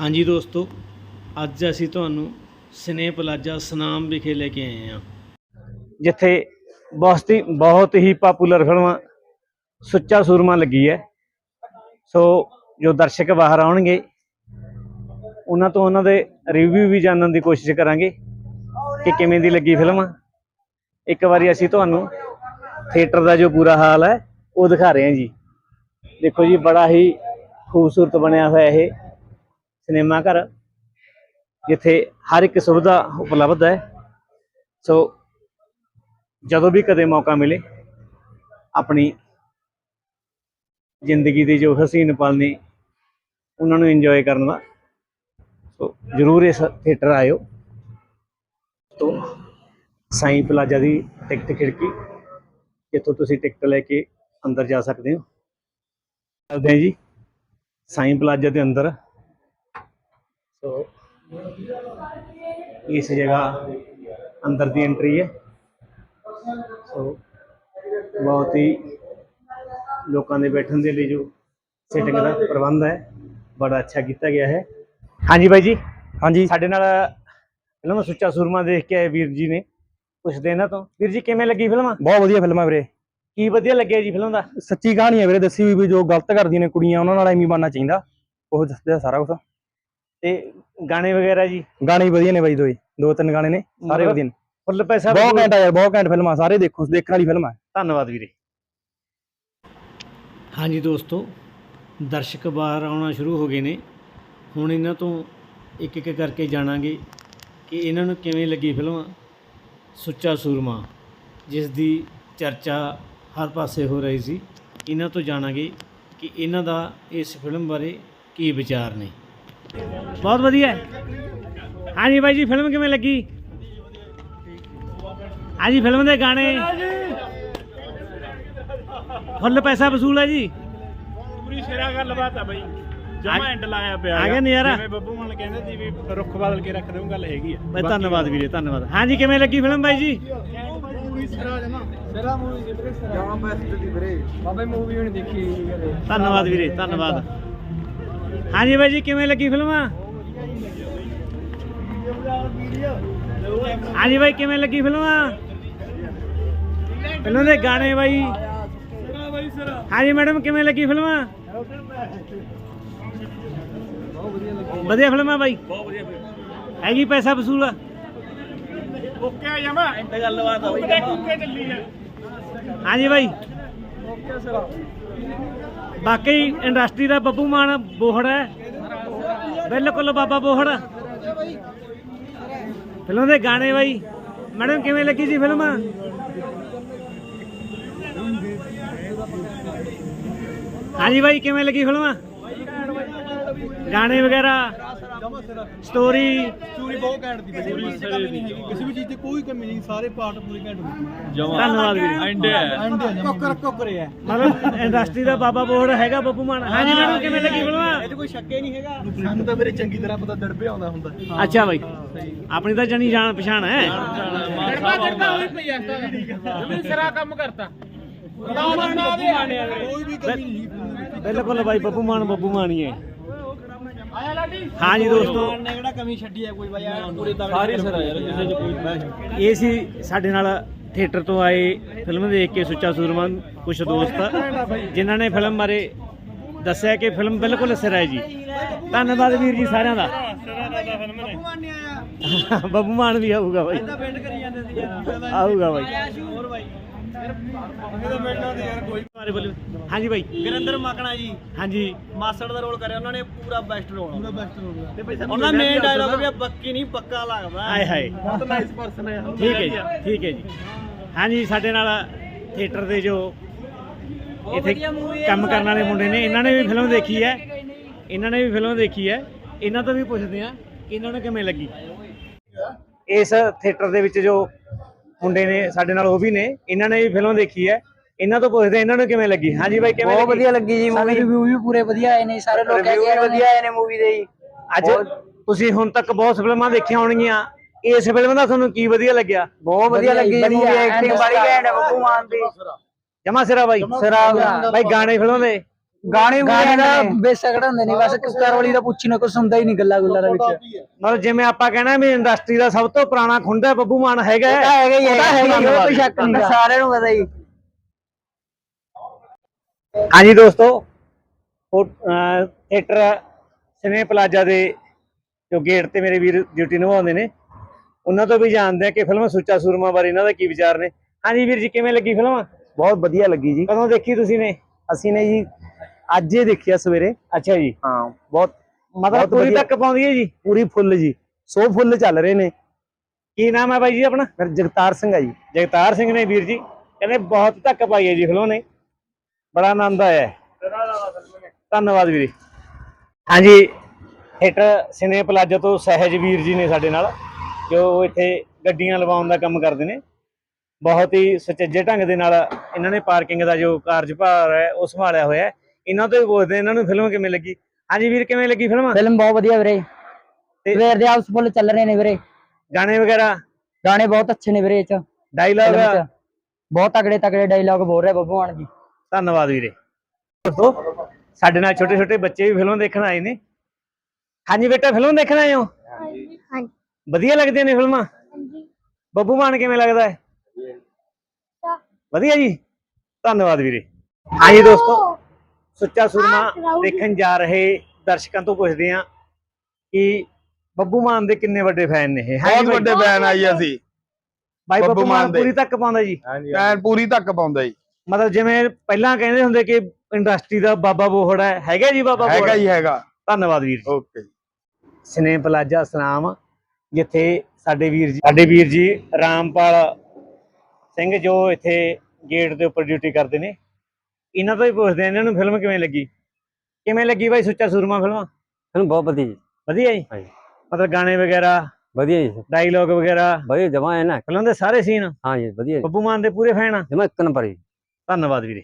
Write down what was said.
ਹਾਂਜੀ ਦੋਸਤੋ, ਅੱਜ ਅਸੀਂ ਤੁਹਾਨੂੰ ਸਨੇਹ ਪਲਾਜ਼ਾ ਸਨਾਮ ਵਿਖੇ ਲੈ ਕੇ ਆਏ ਹਾਂ। ਜਿੱਥੇ ਬਹੁਤ ਹੀ ਬਹੁਤ ਹੀ ਪਪੂਲਰ ਫਿਲਮ ਸੁੱਚਾ ਸੂਰਮਾ ਲੱਗੀ ਹੈ। ਸੋ ਜੋ ਦਰਸ਼ਕ ਬਾਹਰ ਆਉਣਗੇ, ਉਹਨਾਂ ਤੋਂ ਉਹਨਾਂ ਦੇ ਰਿਵਿਊ ਵੀ ਜਾਣਨ ਦੀ ਕੋਸ਼ਿਸ਼ ਕਰਾਂਗੇ ਕਿ ਕਿਵੇਂ ਦੀ ਲੱਗੀ ਫਿਲਮ ਇੱਕ ਵਾਰੀ ਅਸੀਂ ਤੁਹਾਨੂੰ ਥੀਏਟਰ ਦਾ ਜੋ ਪੂਰਾ ਹਾਲ ਹੈ, ਉਹ ਦਿਖਾ ਰਹੇ ਹਾਂ ਜੀ। ਦੇਖੋ ਜੀ, ਬੜਾ ਹੀ ਖੂਬਸੂਰਤ ਬਣਿਆ ਹੋਇਆ ਇਹ। ਸਿਨੇਮਾ ਘਰ, ਜਿੱਥੇ ਹਰ ਇੱਕ ਸੁਵਿਧਾ ਉਪਲਬਧ ਹੈ। ਸੋ ਜਦੋਂ ਵੀ ਕਦੇ ਮੌਕਾ ਮਿਲੇ, ਆਪਣੀ ਜ਼ਿੰਦਗੀ ਦੇ ਜੋ ਹਸੀਨ ਪਲ ਨੇ, ਉਹਨਾਂ ਨੂੰ ਇੰਜੋਏ ਕਰਨ ਦਾ, ਸੋ ਜ਼ਰੂਰ ਇਸ ਥੀਏਟਰ ਆਇਓ। ਤੋਂ ਸਾਈਂ ਪਲਾਜ਼ਾ ਦੀ ਟਿਕਟ ਖਿੜਕੀ, ਜਿੱਥੋਂ ਤੁਸੀਂ ਟਿਕਟ ਲੈ ਕੇ ਅੰਦਰ ਜਾ ਸਕਦੇ ਹੋ। ਚੱਲਦੇ ਹਾਂ ਜੀ। ਸਾਈ ਪਲਾਜ਼ਾ ਦੇ ਅੰਦਰ ਸੋ ਇਸ ਜਗ੍ਹਾ ਅੰਦਰ ਦੀ ਐਂਟਰੀ ਹੈ। ਸੋ ਬਹੁਤ ਹੀ ਲੋਕਾਂ ਦੇ ਬੈਠਣ ਦੇ ਲਈ ਜੋ ਸਿਟਿੰਗ ਦਾ ਪ੍ਰਬੰਧ ਹੈ ਬੜਾ ਅੱਛਾ ਕੀਤਾ ਗਿਆ ਹੈ। ਹਾਂਜੀ ਬਾਈ ਜੀ। ਹਾਂਜੀ। ਸਾਡੇ ਨਾਲ ਫਿਲਮ ਸੁੱਚਾ ਸੂਰਮਾ ਦੇਖ ਕੇ ਆਏ ਵੀਰ ਜੀ ਨੇ। ਪੁੱਛਦੇ ਇਹਨਾਂ ਤੋਂ ਵੀਰ ਜੀ ਕਿਵੇਂ ਲੱਗੀ ਫਿਲਮ? ਬਹੁਤ ਵਧੀਆ ਫਿਲਮ ਹੈ ਵੀਰੇ। ਕੀ ਵਧੀਆ ਲੱਗਿਆ ਜੀ ਫਿਲਮ ਦਾ? ਸੱਚੀ ਕਹਾਣੀ ਹੈ ਵੀਰੇ ਦੱਸੀ ਹੋਈ ਵੀ ਜੋ ਗਲਤ ਕਰਦੀਆਂ ਨੇ ਕੁੜੀਆਂ ਉਹਨਾਂ ਨਾਲ ਐਵੇਂ ਬਣਨਾ ਚਾਹੀਦਾ। ਉਹ ਦੱਸਦੇ ਸਾਰਾ ਕੁਝ ਤੇ ਗਾਣੇ ਵਗੈਰਾ ਜੀ? ਗਾਣੇ ਵਧੀਆ ਨੇ ਬਾਈ ਦੋਏ ਦੋ ਤਿੰਨ ਗਾਣੇ ਨੇ ਸਾਰੇ ਵਧੀਆ ਨੇ। ਫੁੱਲ ਪੈਸਾ ਬਹੁਤ ਘੈਂਟ ਆ ਯਾਰ ਬਹੁਤ ਘੈਂਟ ਫਿਲਮ ਆ ਸਾਰੇ ਦੇਖੋ ਦੇਖਣ ਵਾਲੀ ਫਿਲਮ ਆ। ਧੰਨਵਾਦ ਵੀਰੇ। ਹਾਂਜੀ ਦੋਸਤੋ ਦਰਸ਼ਕ ਬਾਹਰ ਆਉਣਾ ਸ਼ੁਰੂ ਹੋ ਗਏ ਨੇ। ਹੁਣ ਇਹਨਾਂ ਤੋਂ ਇੱਕ ਇੱਕ ਕਰਕੇ ਜਾਣਾਂਗੇ ਕਿ ਇਹਨਾਂ ਨੂੰ ਕਿਵੇਂ ਲੱਗੀ ਫਿਲਮ ਸੁੱਚਾ ਸੂਰਮਾ ਜਿਸ ਦੀ ਚਰਚਾ ਹਰ ਪਾਸੇ ਹੋ ਰਹੀ ਸੀ। ਇਹਨਾਂ ਤੋਂ ਜਾਣਾਂਗੇ ਕਿ ਇਹਨਾਂ ਦਾ ਇਸ ਫਿਲਮ ਬਾਰੇ ਕੀ ਵਿਚਾਰ ਨੇ। ਬਹੁਤ ਵਧੀਆ। ਹਾਂਜੀ ਬਾਈ ਜੀ ਫਿਲਮ ਕਿਵੇਂ ਲੱਗੀ? ਹਾਂਜੀ ਫਿਲਮ ਦੇ ਗਾਣੇ। ਫੁੱਲ ਪੈਸਾ ਵਸੂਲ ਹੈ ਜੀ। ਪੂਰੀ ਸਿਰਾ ਗੱਲਬਾਤ ਆ ਬਈ। ਜਮਾ ਐਂਡ ਲਾਇਆ ਪਿਆ ਆ ਗਿਆ। ਨਜ਼ਾਰਾ? ਜਿਵੇਂ ਬੱਬੂ ਮਨ ਕਹਿੰਦੇ ਸੀ ਵੀ ਰੁੱਖ ਬਦਲ ਕੇ ਰੱਖ ਦੇਉਂ ਗੱਲ ਹੈਗੀ ਆ। ਬਈ ਧੰਨਵਾਦ ਵੀਰੇ ਧੰਨਵਾਦ। ਹਾਂਜੀ ਕਿਵੇਂ ਲੱਗੀ ਫਿਲਮ ਬਾਈ ਜੀ? ਪੂਰੀ ਸਿਰਾ ਜਮਾ ਸਿਰਾ ਮੂਵੀ ਵੀਰੇ ਸਿਰਾ। ਜਮਾ ਬੈਸਟ ਦੀ ਵੀਰੇ। ਬਾਬੇ ਮੂਵੀ ਹੁਣ ਦੇਖੀ। ਧੰਨਵਾਦ ਵੀਰੇ ਧੰਨਵਾਦ। ਹਾਂਜੀ ਬਾਈ ਜੀ ਕਿਵੇਂ ਲੱਗੀ ਫਿਲਮ ਹਾਂਜੀ ਬਾਈ ਕਿਵੇਂ ਲੱਗੀ ਫਿਲਮ? ਫਿਲਮ ਦੇ ਗਾਣੇ ਬਾਈ? ਹਾਂਜੀ ਮੈਡਮ ਕਿਵੇਂ ਲੱਗੀ ਫਿਲਮ? ਵਧੀਆ ਫਿਲਮ ਆ ਬਾਈ? ਬਹੁਤ ਵਧੀਆ ਫਿਰ ਹੈਗੀ ਪੈਸਾ ਵਸੂਲ? ਓਕੇ ਆ ਜਮਾ ਐਂਡ ਗੱਲਬਾਤ ਆ ਬਈ। ਓਕੇ ਚੱਲੀ ਆ। ਹਾਂਜੀ ਬਾਈ। ਓਕੇ ਸਿਰਾ। ਬਾਕੀ ਇੰਡਸਟਰੀ ਦਾ ਬੱਬੂ ਮਾਨ ਬੋਹੜ ਹੈ। ਬਿਲਕੁਲ ਬਾਬਾ ਬੋਹੜ। ਫਿਲਮ ਦੇ ਗਾਣੇ ਬਾਈ। ਮੈਡਮ, ਕਿਵੇਂ ਲੱਗੀ ਜੀ ਫਿਲਮ? ਹਾਂਜੀ ਬਾਈ, ਕਿਵੇਂ ਲੱਗੀ ਫਿਲਮ? ਗਾਣੇ ਵਗੈਰਾ? ਸਟੋਰੀ ਚੂਰੀ ਬਹੁਤ ਘੈਂਟ ਦੀ ਪੂਰੀ ਸਿਰੇ ਦੀ ਕਿਸੇ ਵੀ ਚੀਜ਼ ਦੀ ਕੋਈ ਕਮੀ ਨਹੀਂ ਸਾਰੇ ਪਾਰਟ ਪੂਰੇ ਘੈਂਟ ਹੁੰਦੇ ਧੰਨਵਾਦ ਵੀਰੇ। ਐਂਡ ਐਂਡ ਕੋਕਰ ਕੋਕਰੇ ਆ ਮਤਲਬ ਇੰਡਸਟਰੀ ਦਾ ਬਾਬਾ ਬੋਹੜ ਹੈਗਾ ਬੱਬੂ ਮਾਨ। ਹਾਂਜੀ ਮੈਡਮ ਕਿਵੇਂ ਲੱਗੀ ਫਿਲਮ? ਇਹ ਕੋਈ ਸ਼ੱਕੇ ਨਹੀਂ ਹੈਗਾ। ਸਾਨੂੰ ਤਾਂ ਮੇਰੇ ਚੰਗੀ ਤਰ੍ਹਾਂ ਪਤਾ ਦੜਬੇ ਆਉਂਦਾ ਹੁੰਦਾ। ਅੱਛਾ ਬਾਈ। ਆਪਣੀ ਤਾਂ ਜਣੀ ਜਾਣ ਪਛਾਣ ਹੈ। ਦੜਬਾ ਦੜਬਾ ਹੋਈ ਪਈ ਆ ਜਮੀ ਸਿਰਾ ਕੰਮ ਕਰਤਾ। ਕੋਈ ਵੀ ਕਮੀ ਨਹੀਂ ਬਿਲਕੁਲ ਬਾਈ ਬੱਬੂ ਮਾਨ ਬੱਬੂ ਮਾਨ ਹੀ ਹੈ। ਹਾਂਜੀ ਦੋਸਤੋ। ਨੇ ਕਿਹੜਾ ਕਮੀ ਛੱਡੀ ਆ ਕੋਈ ਬਾਈ ਪੂਰੇ ਦਾ ਸਾਰੇ ਸਿਰਾ ਯਾਰ ਕਿਸੇ ਚ ਕੋਈ ਇਹ ਸੀ ਸਾਡੇ ਨਾਲ ਥੀਏਟਰ ਤੋਂ ਆਏ ਫਿਲਮ ਦੇਖ ਕੇ ਸੁੱਚਾ ਸੂਰਮਾ ਕੁਝ ਦੋਸਤ ਜਿਨ੍ਹਾਂ ਨੇ ਫਿਲਮ ਬਾਰੇ ਦੱਸਿਆ ਕਿ ਫਿਲਮ ਬਿਲਕੁਲ ਸਿਰ ਹੈ ਜੀ। ਧੰਨਵਾਦ ਵੀਰ ਜੀ ਸਾਰਿਆਂ ਦਾ। ਬੱਬੂ ਮਾਨ ਵੀ ਆਊਗਾ ਬਾਈ। ਪਿੰਡ ਕਰੀ ਜਾਂਦੇ ਸੀ ਆਊਗਾ ਬਾਈ। ਹੋਰ ਬਾਈ। ਇਹਦਾ ਮਿਲਣਾ ਤੇ ਯਾਰ ਕੋਈ ਬਾਰੇ ਬੋਲਿਓ। ਹਾਂਜੀ ਬਾਈ ਗੁਰਿੰਦਰ ਮਕਣਾ ਜੀ। ਹਾਂਜੀ। ਮਾਸੜ ਦਾ ਰੋਲ ਕਰਿਆ ਉਹਨਾਂ ਨੇ ਪੂਰਾ ਬੈਸਟ ਰੋਲ। ਪੂਰਾ ਬੈਸਟ ਰੋਲ ਤੇ ਬਈ ਉਹਨਾਂ ਮੇਨ ਡਾਇਲੌਗ ਵੀ ਆ, ਬੱਕੀ ਨਹੀਂ ਪੱਕਾ ਲੱਗਦਾ। ਆਏ ਹਾਏ। ਬਹੁਤ ਨਾਈਸ ਪਰਸਨ ਹੈ ਠੀਕ ਹੈ ਜੀ ਠੀਕ ਹੈ ਜੀ। ਹਾਂਜੀ ਸਾਡੇ ਨਾਲ ਥੀਏਟਰ ਦੇ ਜੋ ਇੱਥੇ ਕੰਮ ਕਰਨ ਵਾਲੇ ਮੁੰਡੇ ਨੇ ਇਹਨਾਂ ਨੇ ਵੀ ਫਿਲਮ ਦੇਖੀ ਹੈ। ਇਹਨਾਂ ਨੇ ਵੀ ਫਿਲਮ ਦੇਖੀ ਹੈ। ਇਹਨਾਂ ਤੋਂ ਵੀ ਪੁੱਛਦੇ ਆ ਕਿ ਇਹਨਾਂ ਨੂੰ ਕਿਵੇਂ ਲੱਗੀ। ਇਸ ਥੀਏਟਰ ਦੇ ਵਿੱਚ ਜੋ ਮੁੰਡੇ ਨੇ ਸਾਡੇ ਨਾਲ ਉਹ ਵੀ ਨੇ ਇਹਨਾਂ ਨੇ ਵੀ ਫਿਲਮ ਦੇਖੀ ਹੈ। ਇਹਨਾਂ ਤੋਂ ਪੁੱਛਦੇ ਇਹਨਾਂ ਨੂੰ ਕਿਵੇਂ ਲੱਗੀ? ਹਾਂਜੀ ਬਾਈ ਕਿਵੇਂ ਬਹੁਤ ਵਧੀਆ ਲੱਗੀ ਜੀ ਮੂਵੀ ਰਿਵਿਊ ਵੀ ਪੂਰੇ ਵਧੀਆ ਆਏ ਨੇ ਸਾਰੇ ਲੋਕ ਕਹਿੰਦੇ ਆ ਵਧੀਆ ਆਏ ਨੇ ਮੂਵੀ ਦੇ ਜੀ। ਅੱਜ ਤੁਸੀਂ ਹੁਣ ਤੱਕ ਬਹੁਤ ਫਿਲਮਾਂ ਦੇਖੀਆਂ ਹੋਣਗੀਆਂ। ਇਸ ਫਿਲਮ ਦਾ ਤੁਹਾਨੂੰ ਕੀ ਵਧੀਆ ਲੱਗਿਆ? ਬਹੁਤ ਵਧੀਆ ਲੱਗੀ ਜੀ ਮੂਵੀ ਐਕਟਿੰਗ ਬੜੀ ਘੈਂਟ ਹੈ ਬੱਬੂ ਮਾਨ ਦੀ। ਜਮਾ ਸਿਰਾ ਬਾਈ। ਸਿਰਾ। ਬਾਈ ਗਾਣੇ ਫਿਲਮ ਦੇ। ਗਾਣੇ ਗਾਣੇ ਦਾ ਬੇਸਕ ਹੁੰਦੇ ਨੇ ਬਸ ਕੁੱਕਰ ਵਾਲੀ ਦਾ ਪੁੱਛੀ ਨਾ ਕੁਛ ਹੁੰਦਾ ਹੀ ਨਹੀਂ ਗੱਲਾਂ ਗੁੱਲਾਂ ਦਾ ਵਿੱਚ। ਮਤਲਬ ਜਿਵੇਂ ਆਪਾਂ ਕਹਿਣਾ ਵੀ ਇੰਡਸਟਰੀ ਦਾ ਸਭ ਤੋਂ ਪੁਰਾਣਾ ਖੁੰਡਾ ਬੱਬੂ ਮਾਨ ਹੈਗਾ ਹੈ। ਹੈਗਾ ਹੀ ਉਹਦਾ ਹੈਗਾ ਹੀ, ਕੋਈ ਸ਼ੱਕ ਨਹੀਂ ਸਾਰਿਆਂ ਨੂੰ ਪਤਾ ਹੀ ਹਾਂਜੀ ਦੋਸਤੋ ਥੀਏਟਰ ਸਿਨੇ ਪਲਾਜ਼ਾ ਦੇ ਜੋ ਗੇਟ ਤੇ ਮੇਰੇ ਵੀਰ ਡਿਊਟੀ ਨਿਭਾਉਂਦੇ ਨੇ ਉਹਨਾਂ ਤੋਂ ਵੀ ਜਾਣਦੇ ਆ ਕਿ ਫਿਲਮ ਸੁੱਚਾ ਸੂਰਮਾ ਬਾਰੇ ਇਹਨਾਂ ਦਾ ਕੀ ਵਿਚਾਰ ਨੇ। ਹਾਂਜੀ ਵੀਰ ਜੀ ਕਿਵੇਂ ਲੱਗੀ ਫਿਲਮ? ਬਹੁਤ ਵਧੀਆ ਲੱਗੀ ਜੀ। ਕਦੋਂ ਦੇਖੀ ਤੁਸੀਂ ਨੇ? ਅਸੀਂ ਨੇ ਜੀ ਅੱਜ ਹੀ ਦੇਖਿਆ ਸਵੇਰੇ। ਅੱਛਾ ਜੀ। ਹਾਂ ਬਹੁਤ ਮਤਲਬ ਪੂਰੀ। ਤੱਕ ਪਾਉਂਦੀ ਹੈ ਜੀ। ਪੂਰੀ ਫੁੱਲ ਜੀ। ਸੋ ਫੁੱਲ ਚੱਲ ਰਹੇ ਨੇ। ਕੀ ਨਾਮ ਹੈ ਬਾਈ ਜੀ ਆਪਣਾ? ਮੇਰਾ ਜਗਤਾਰ ਸਿੰਘ ਆ ਜੀ। ਜਗਤਾਰ ਸਿੰਘ ਨੇ ਵੀਰ ਜੀ ਕਹਿੰਦੇ ਬਹੁਤ ਧੱਕ ਪਾਈ ਹੈ ਜੀ ਫਿਲਮ ਨੇ। ਬੜਾ ਆਨੰਦ ਆਇਆ ਹੈ। ਧੰਨਵਾਦ ਵੀਰੇ। ਹਾਂਜੀ। ਥੀਏਟਰ ਸਿਨੇ ਪਲਾਜ਼ਾ ਤੋਂ ਸਹਿਜ ਵੀਰ ਜੀ ਨੇ ਸਾਡੇ ਨਾਲ ਜੋ ਇੱਥੇ ਗੱਡੀਆਂ ਲਵਾਉਣ ਦਾ ਕੰਮ ਕਰਦੇ ਨੇ। ਬਹੁਤ ਹੀ ਸੁਚੱਜੇ ਢੰਗ ਦੇ ਨਾਲ ਇਹਨਾਂ ਨੇ ਪਾਰਕਿੰਗ ਦਾ ਜੋ ਕਾਰਜਭਾਰ ਹੈ ਉਹ ਸੰਭਾਲਿਆ ਹੋਇਆ ਹੈ। ਇਹਨਾਂ ਤੋਂ ਹੀ ਪੁੱਛਦੇ ਇਹਨਾਂ ਨੂੰ ਫਿਲਮ ਕਿਵੇਂ ਲੱਗੀ? ਹਾਂਜੀ ਵੀਰ ਕਿਵੇਂ ਲੱਗੀ ਫਿਲਮ ਫਿਲਮ ਬਹੁਤ ਵਧੀਆ ਵੀਰੇ। ਸਵੇਰ ਦੇ ਹਾਊਸ ਫੁੱਲ ਚੱਲ ਰਹੇ ਨੇ ਵੀਰੇ। ਗਾਣੇ ਵਗੈਰਾ? ਗਾਣੇ ਬਹੁਤ ਅੱਛੇ ਨੇ ਵੀਰੇ ਇਹ ਚ। ਡਾਇਲੌਗ ਬਹੁਤ ਤਗੜੇ ਤਗੜੇ ਡਾਇਲੌਗ ਬੋਲ ਰਿਹਾ ਬੱਬੂ ਮਾਨ ਜੀ। ਧੰਨਵਾਦ ਵੀਰੇ। ਦੋਸਤੋ ਸਾਡੇ ਨਾਲ ਛੋਟੇ ਛੋਟੇ ਬੱਚੇ ਵੀ ਫਿਲਮ ਦੇਖਣ ਆਏ ਨੇ। ਹਾਂਜੀ ਬੇਟਾ ਫਿਲਮ ਦੇਖਣ ਆਏ ਹੋ? ਹਾਂਜੀ ਵਧੀਆ ਲੱਗਦੀਆਂ ਨੇ ਫਿਲਮਾਂ ਹਾਂਜੀ। ਬੱਬੂ ਮਾਨ ਕਿਵੇਂ ਲੱਗਦਾ ਹੈ? ਵਧੀਆ ਜੀ। ਧੰਨਵਾਦ ਵੀਰੇ। ਹਾਂਜੀ ਦੋਸਤੋ। ਸੁੱਚਾ ਸੂਰਮਾ ਦੇਖਣ ਜਾ ਰਹੇ ਦਰਸ਼ਕਾਂ ਤੋਂ ਪੁੱਛਦੇ ਆ ਕਿ ਬੱਬੂ ਮਾਨ ਦੇ ਕਿੰਨੇ ਵੱਡੇ ਫੈਨ ਨੇ ਇਹ? ਬਹੁਤ। ਵੱਡੇ ਫੈਨ ਆ ਜੀ ਅਸੀਂ। ਬਾਈ ਬੱਬੂ ਮਾਨ। ਪੂਰੀ ਤੱਕ ਪਾਉਂਦਾ ਜੀ? ਫੈਨ ਪੂਰੀ ਤੱਕ ਪਾਉਂਦਾ ਜੀ। ਮਤਲਬ ਜਿਵੇਂ ਪਹਿਲਾਂ ਕਹਿੰਦੇ ਹੁੰਦੇ ਕਿ ਇੰਡਸਟਰੀ ਦਾ ਬਾਬਾ ਬੋਹੜ ਹੈ। ਹੈਗਾ ਜੀ ਬਾਬਾ ਬੋਹੜ? ਹੈਗਾ ਜੀ ਹੈਗਾ। ਧੰਨਵਾਦ ਵੀਰ ਜੀ। ਓਕੇ। ਸਨੇ ਪਲਾਜ਼ਾ ਸਲਾਮ ਜਿੱਥੇ ਸਾਡੇ ਵੀਰ ਜੀ ਸਾਡੇ ਵੀਰ ਜੀ ਰਾਮਪਾਲ ਸਿੰਘ ਜੋ ਇੱਥੇ ਗੇਟ ਦੇ ਉੱਪਰ ਡਿਊਟੀ ਕਰਦੇ ਨੇ। ਇਹਨਾਂ ਤੋਂ ਹੀ ਪੁੱਛਦੇ ਆ ਇਹਨਾਂ ਨੂੰ ਫਿਲਮ ਕਿਵੇਂ ਲੱਗੀ? ਕਿਵੇਂ ਲੱਗੀ ਬਾਈ ਸੁੱਚਾ ਸੂਰਮਾ ਫਿਲਮ ਫਿਲਮ ਬਹੁਤ ਵਧੀਆ ਜੀ। ਵਧੀਆ ਜੀ? ਹਾਂਜੀ। ਮਤਲਬ ਗਾਣੇ ਵਗੈਰਾ ਵਧੀਆ ਜੀ। ਡਾਇਲੌਗ ਵਗੈਰਾ? ਵਧੀਆ ਜਮਾ ਹੈ ਨਾ। ਫਿਲਮ ਦੇ ਸਾਰੇ ਸੀਨ ਹਾਂ ਜੀ ਵਧੀਆ ਬੱਬੂ ਮਾਨ ਦੇ ਪੂਰੇ ਫੈਨ ਆ? ਜਮਾ ਇੱਕ ਨੰਬਰ ਜੀ। ਧੰਨਵਾਦ ਵੀਰੇ।